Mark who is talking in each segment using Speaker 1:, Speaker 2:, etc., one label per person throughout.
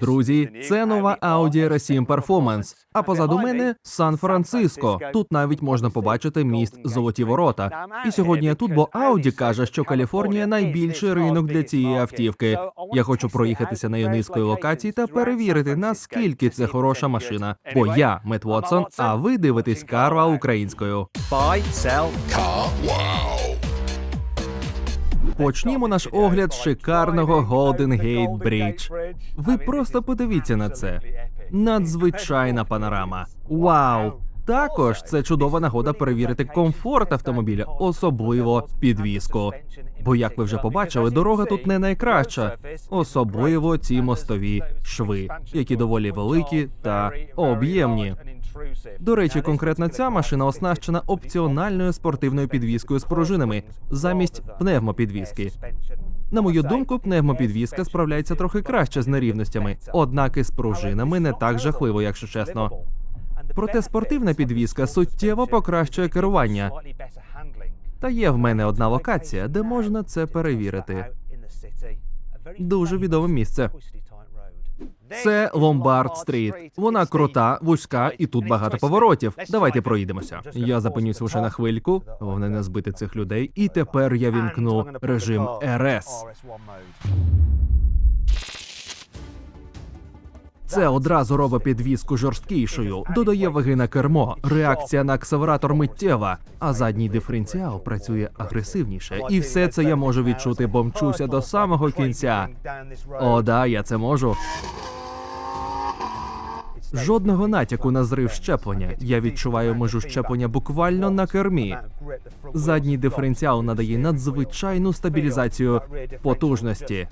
Speaker 1: Друзі, це нова Audi RS7 Performance. А позаду мене Сан-Франциско. Тут навіть можна побачити міст Золоті Ворота. І сьогодні я тут, бо Audi каже, що Каліфорнія найбільший ринок для цієї автівки. Я хочу проїхатися на юнистської локації та перевірити, наскільки це хороша машина. Бо я Мет Вотсон, а ви дивитесь Карва українською.
Speaker 2: Buy, sell,
Speaker 1: Почнімо наш огляд шикарного Golden Gate Bridge. Ви просто подивіться на це. Надзвичайна панорама. Вау! Також це чудова нагода перевірити комфорт автомобіля, особливо підвіску. Бо, як ви вже побачили, дорога тут не найкраща, особливо ці мостові шви, які доволі великі та об'ємні. До речі, конкретно ця машина оснащена опціональною спортивною підвіскою з пружинами замість пневмопідвіски. На мою думку, пневмопідвізка справляється трохи краще з нерівностями, однак із пружинами не так жахливо, якщо чесно. Проте спортивна підвізка суттєво покращує керування. Та є в мене одна локація, де можна це перевірити. Дуже відоме місце. Це Ломбард Стріт. Вона крута, вузька і тут багато поворотів. Давайте проїдемося. Я зупинюсь лише на хвильку, головне не збити цих людей. І тепер я вімкну режим РС. Це одразу робить підвіску жорсткішою, додає ваги на кермо, реакція на акселератор миттєва, а задній диференціал працює агресивніше. І все це я можу відчути, бо мчуся до самого кінця. О, да, я це можу. Жодного натяку на зрив щеплення. Я відчуваю межу щеплення буквально на кермі. Задній диференціал надає надзвичайну стабілізацію потужності.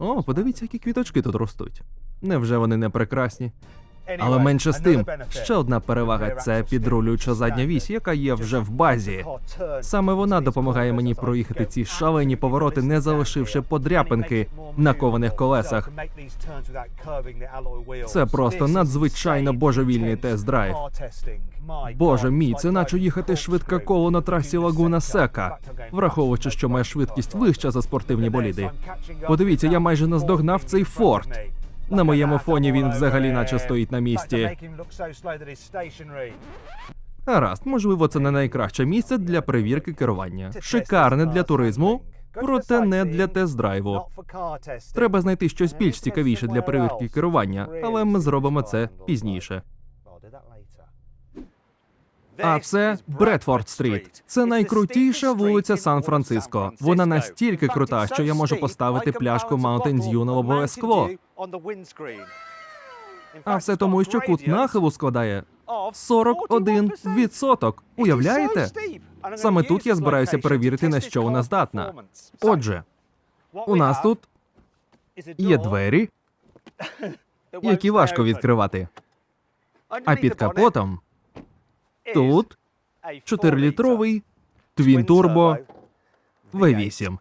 Speaker 1: О, подивіться, які квіточки тут ростуть. Невже вони не прекрасні? Але менше з тим, ще одна перевага це підрулююча задня вісь, яка є вже в базі. Саме вона допомагає мені проїхати ці шалені повороти, не залишивши подряпинки на кованих колесах. Це просто надзвичайно божевільний тест-драйв. Боже мій, це наче їхати швидке коло на трасі Лагуна Сека, враховуючи, що моя швидкість вища за спортивні боліди. Подивіться, я майже наздогнав цей форт. На моєму фоні він взагалі наче стоїть на місці. Гаразд, можливо, це не найкраще місце для перевірки керування. Шикарне для туризму, проте не для тест-драйву. Треба знайти щось більш цікавіше для перевірки керування, але ми зробимо це пізніше. А це Бредфорд Стріт. Це найкрутіша вулиця Сан-Франциско. Вона настільки крута, що я можу поставити пляшку Mountain Dew на лобове скло. А все тому, що кут нахилу складає 41%. Уявляєте? Саме тут я збираюся перевірити, на що вона здатна. Отже, у нас тут є двері, які важко відкривати. А під капотом тут 4-літровий Twin Turbo V8.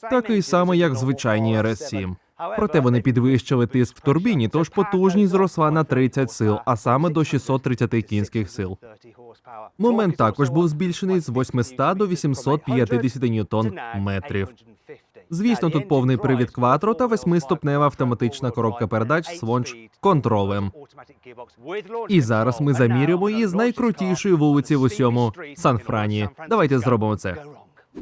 Speaker 1: Такий самий, як звичайні RS7. Проте вони підвищили тиск в турбіні, тож потужність зросла на 30 сил, а саме до 630 кінських сил. Момент також був збільшений з 800 до 850 ньютон метрів. Звісно, тут повний привід кватро та восьмиступнева автоматична коробка передач з лонч контролем. І зараз ми замірюємо її з найкрутішої вулиці в усьому Сан-Франі. Давайте зробимо це.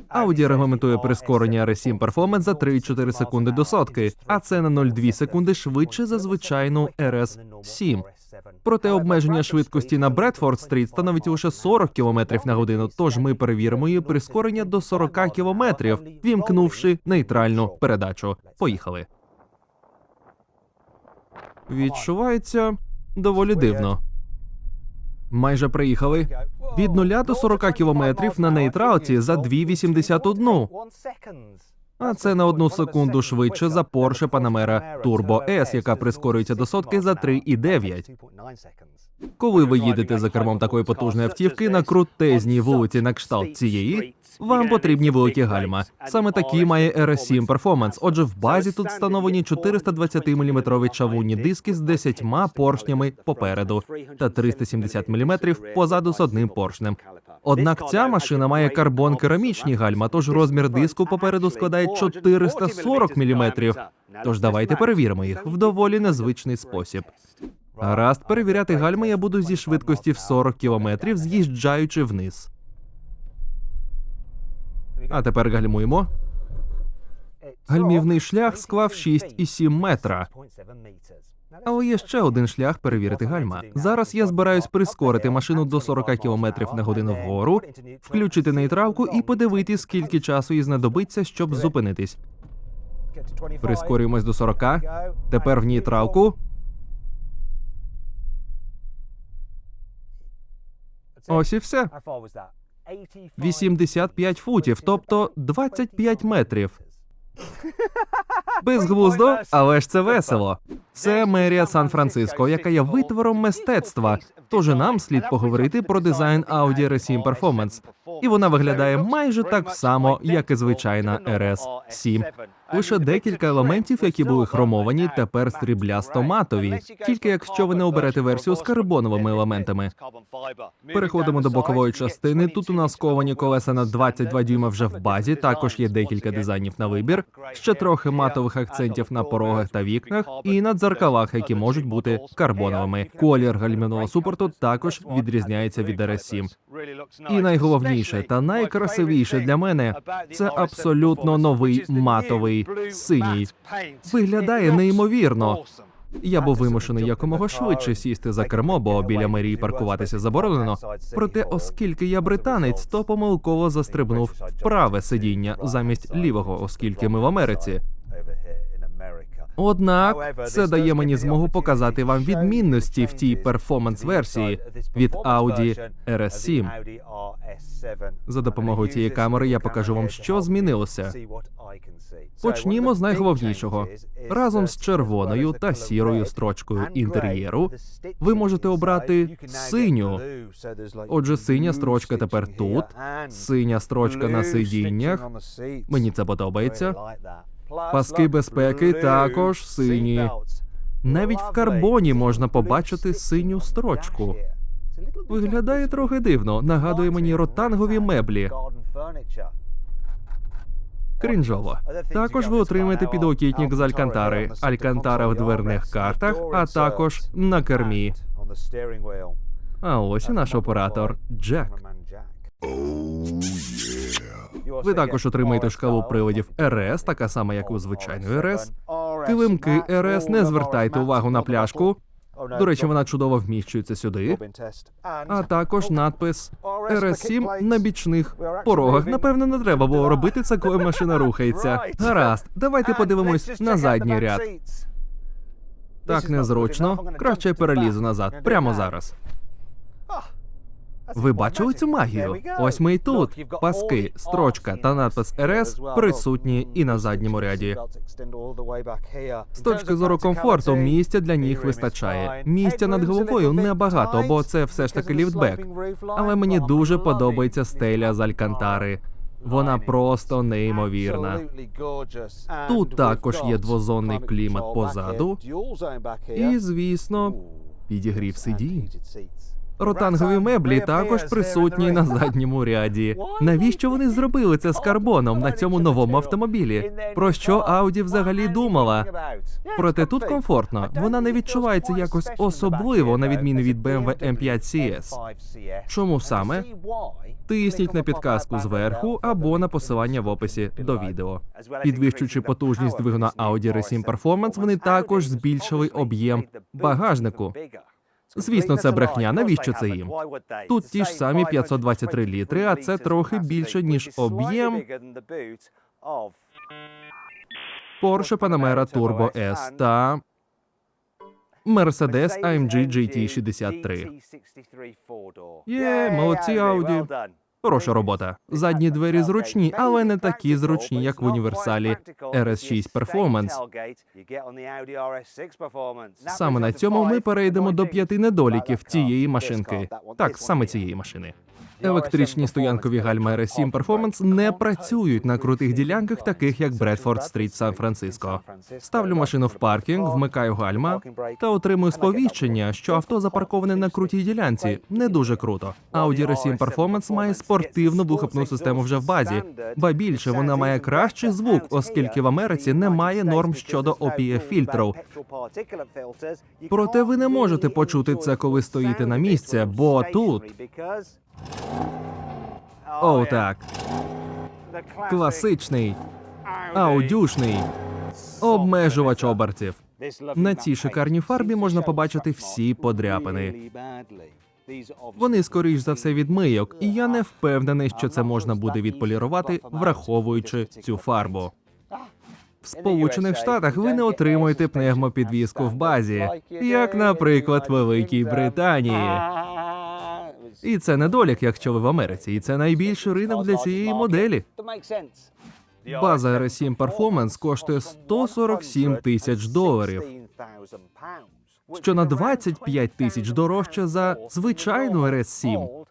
Speaker 1: Audi регламентує прискорення RS7 Performance за 3,4 секунди до сотки, а це на 0,2 секунди швидше за звичайну RS7. Проте обмеження швидкості на Бредфорд Стріт становить лише 40 км на годину, тож ми перевіримо її прискорення до 40 км, вімкнувши нейтральну передачу. Поїхали. Відчувається доволі дивно. Майже приїхали. Від 0 до 40 кілометрів на нейтралці за 2,81. А це на одну секунду швидше за Porsche Panamera Turbo S, яка прискорюється до сотки за 3,9. Коли ви їдете за кермом такої потужної автівки на крутезній вулиці на кшталт цієї, вам потрібні великі гальма. Саме такі має RS7 Performance. Отже, в базі тут встановлені 420 мм чавунні диски з 10 поршнями попереду та 370 мм позаду з одним поршнем. Однак ця машина має карбон керамічні гальма, тож розмір диску попереду складає 440 мм. Тож давайте перевіримо їх в доволі незвичний спосіб. Гаразд, перевіряти гальми я буду зі швидкості в 40 км, з'їжджаючи вниз. А тепер гальмуємо. Гальмівний шлях склав 6,7 метра. Але є ще один шлях перевірити гальма. Зараз я збираюсь прискорити машину до 40 км на годину вгору, включити нейтралку і подивитись, скільки часу їй знадобиться, щоб зупинитись. Прискорюємось до 40. Тепер в нейтралку. Ось і все. 85 футів, тобто 25 метрів. Безглуздо, але ж це весело. Це мерія Сан-Франциско, яка є витвором мистецтва. Тож і нам слід поговорити про дизайн Audi RS7 Performance. І вона виглядає майже так само, як і звичайна RS7. Лише декілька елементів, які були хромовані, тепер стріблясто матові. Тільки якщо ви не оберете версію з карбоновими елементами. Переходимо до бокової частини. Тут у нас ковані колеса на 22 дюйма вже в базі. Також є декілька дизайнів на вибір. Ще трохи матових акцентів на порогах та вікнах, і на дзеркалах, які можуть бути карбоновими. Колір гальмівного супорту також відрізняється від RS7. І найголовніше та найкрасивіше для мене це абсолютно новий матовий синій. Виглядає неймовірно. Я був вимушений якомога швидше сісти за кермо, бо біля мерії паркуватися заборонено. Проте, оскільки я британець, то помилково застрибнув праве сидіння замість лівого, оскільки ми в Америці. Однак це дає мені змогу показати вам відмінності в тій перформанс-версії від Audi RS7. За допомогою цієї камери я покажу вам, що змінилося. Почнімо з найголовнішого. Разом з червоною та сірою строчкою інтер'єру ви можете обрати синю. Отже, синя строчка тепер тут, синя строчка на сидіннях. Мені це подобається. Паски безпеки також сині. Навіть в карбоні можна побачити синю строчку. Виглядає трохи дивно, нагадує мені ротангові меблі. Крінжово. Також ви отримаєте підлокітник з Алькантари, Алькантара в дверних картах, а також на кермі. А ось і наш оператор Джек. Ви також отримаєте шкалу приводів РС, така сама, як у звичайної РС. Килимки РС, не звертайте увагу на пляшку. До речі, вона чудово вміщується сюди. А також надпис РС7 на бічних порогах. Напевно, не треба було робити це, коли машина рухається. Гаразд, давайте подивимось на задній ряд. Так незручно. Краще перелізу назад прямо зараз. Ви бачили цю магію? Ось ми й тут. Паски, строчка та надпис РС присутні і на задньому ряді. З точки зору комфорту, місця для них вистачає. Місця над головою небагато, бо це все ж таки ліфтбек. Але мені дуже подобається стеля з Алькантари. Вона просто неймовірна. Тут також є двозонний клімат позаду. І, звісно, підігрів сидінь. Ротангові меблі також присутні на задньому ряді. Навіщо вони зробили це з карбоном на цьому новому автомобілі? Про що Audi взагалі думала? Проте тут комфортно. Вона не відчувається якось особливо, на відміну від BMW M5 CS. Чому саме? Тисніть на підказку зверху або на посилання в описі до відео. Підвищуючи потужність двигуна Audi RS7 Performance, вони також збільшили об'єм багажнику. Звісно, це брехня. Навіщо це їм? Тут ті ж самі 523 літри, а це трохи більше ніж об'єм Porsche Panamera Turbo S та Mercedes AMG GT63. Є, молодці Audi. Хороша робота. Задні двері зручні, але не такі зручні, як в універсалі RS6 Performance. Саме на цьому ми перейдемо до п'яти недоліків цієї машинки. Так, саме цієї машини. Електричні стоянкові гальма RS7 Performance не працюють на крутих ділянках, таких як Бредфорд Стріт, Сан-Франциско. Ставлю машину в паркінг, вмикаю гальма та отримую сповіщення, що авто запарковане на крутій ділянці. Не дуже круто. Audi RS7 Performance має спортивну вихопну систему вже в базі. Ба більше вона має кращий звук, оскільки в Америці немає норм щодо opf фільтрів. Проте ви не можете почути це, коли стоїте на місці, бо тут о, так, класичний, аудюшний обмежувач обертів. На цій шикарній фарбі можна побачити всі подряпини. Вони скоріш за все від мийок, і я не впевнений, що це можна буде відполірувати, враховуючи цю фарбу. В Сполучених Штатах ви не отримуєте пневмопідвіску в базі, як, наприклад, в Великій Британії. І це недолік, якщо ви в Америці, і це найбільший ринок для цієї моделі. База RS7 Performance коштує 147 тисяч доларів, що на 25 тисяч дорожче за звичайну RS7.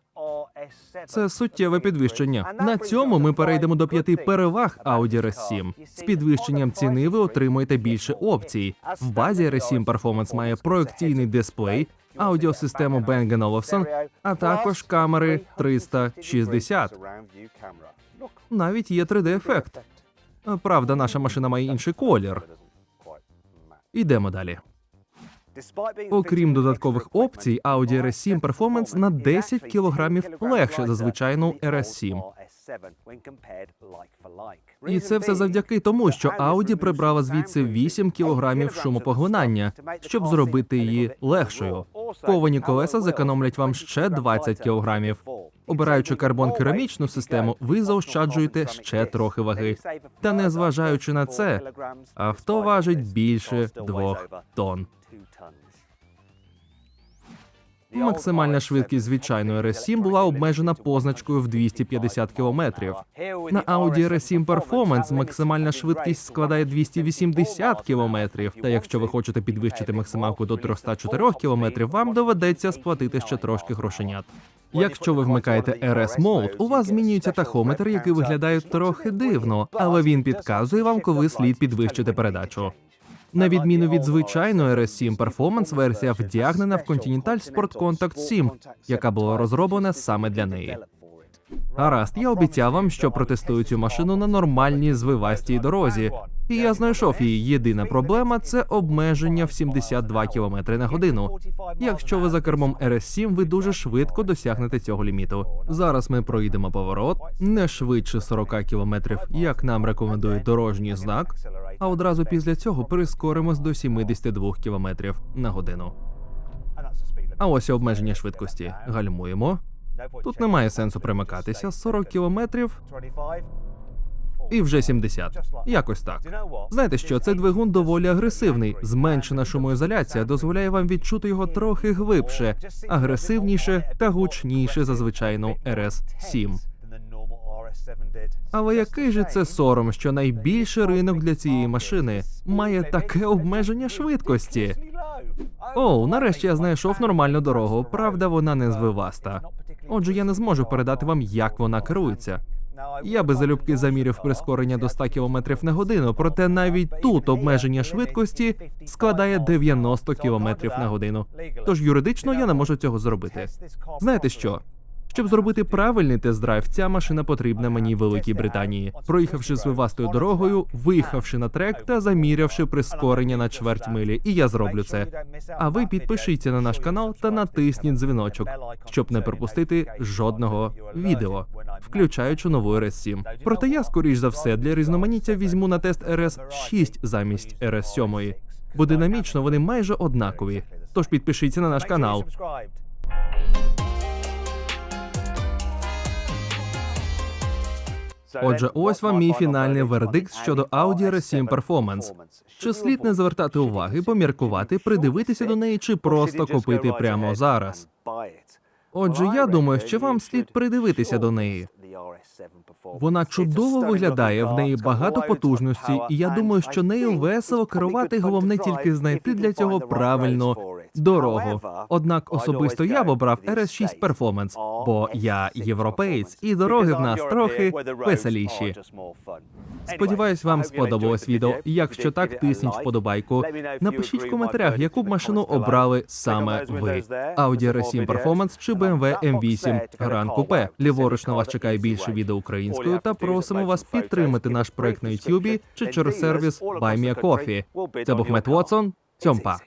Speaker 1: Це суттєве підвищення. На цьому ми перейдемо до п'яти переваг Audi RS7. З підвищенням ціни ви отримуєте більше опцій. В базі RS7 Performance має проекційний дисплей, аудіосистему Bang Olufsen, а також камери 360. Навіть є 3D-ефект. Правда, наша машина має інший колір. Ідемо далі. Окрім додаткових опцій, Audi RS7 Performance на 10 кг легше за звичайну RS7. І це все завдяки тому, що Audi прибрала звідси 8 кг шумопоглинання, щоб зробити її легшою. Ковані колеса зекономлять вам ще 20 кг. Обираючи карбон керамічну систему, ви заощаджуєте ще трохи ваги. Та незважаючи на це, авто важить більше 2 тонн. Максимальна швидкість звичайної RS7 була обмежена позначкою в 250 км. На Audi RS7 Performance максимальна швидкість складає 280 км. Та якщо ви хочете підвищити максималку до 304 км, вам доведеться сплатити ще трошки грошенят. Якщо ви вмикаєте RS Mode, у вас змінюється тахометр, який виглядає трохи дивно, але він підказує вам, коли слід підвищити передачу. На відміну від звичайної RS7 Performance, версія вдягнена в Continental Sport Contact 7, яка була розроблена саме для неї. Гаразд, я обіцяв вам, що протестую цю машину на нормальній звивастій дорозі. І я знайшов її. Єдина проблема це обмеження в 72 км на годину. Якщо ви за кермом RS7, ви дуже швидко досягнете цього ліміту. Зараз ми проїдемо поворот не швидше 40 км, як нам рекомендує дорожній знак. А одразу після цього прискоримось до 72 км на годину. А ось обмеження швидкості. Гальмуємо. Тут немає сенсу примикатися. 40 кілометрів і вже 70. Якось так. Знаєте що, цей двигун доволі агресивний. Зменшена шумоізоляція дозволяє вам відчути його трохи глибше, агресивніше та гучніше за звичайну RS7. Але який же це сором, що найбільший ринок для цієї машини має таке обмеження швидкості? Оу, нарешті я знайшов нормальну дорогу. Правда, вона не звиваста. Отже, я не зможу передати вам, як вона керується. Я би залюбки замірив прискорення до 100 км на годину, проте навіть тут обмеження швидкості складає 90 км на годину. Тож юридично я не можу цього зробити. Знаєте що? Щоб зробити правильний тест-драйв, ця машина потрібна мені в Великій Британії. Проїхавши звивастою дорогою, виїхавши на трек та замірявши прискорення на чверть милі, і я зроблю це. А ви підпишіться на наш канал та натисніть дзвіночок, щоб не пропустити жодного відео, включаючи нову RS7. Проте я, скоріш за все, для різноманіття візьму на тест RS 6 замість RS 7 бо динамічно вони майже однакові. Тож підпишіться на наш канал. Отже, ось вам мій фінальний вердикт щодо Audi RS7 Performance. Чи слід не звертати уваги, поміркувати, придивитися до неї, чи просто купити прямо зараз? Отже, я думаю, що вам слід придивитися до неї. Вона чудово виглядає, в неї багато потужності, і я думаю, що нею весело керувати, головне тільки знайти для цього правильну дорогу. Однак особисто я б обрав RS6 Performance, бо я європеєць, і дороги в нас трохи веселіші. Сподіваюсь, вам сподобалось відео. Якщо так, тисніть вподобайку. Напишіть в коментарях, яку б машину обрали саме ви: Audi RS7 Performance чи BMW M8 Grand Coupe. Ліворуч на вас чекає більше відео українською, та просимо вас підтримати наш проект на YouTube чи через сервіс Buy Me a Coffee. Це був Мет Вотсон. Цьомпа.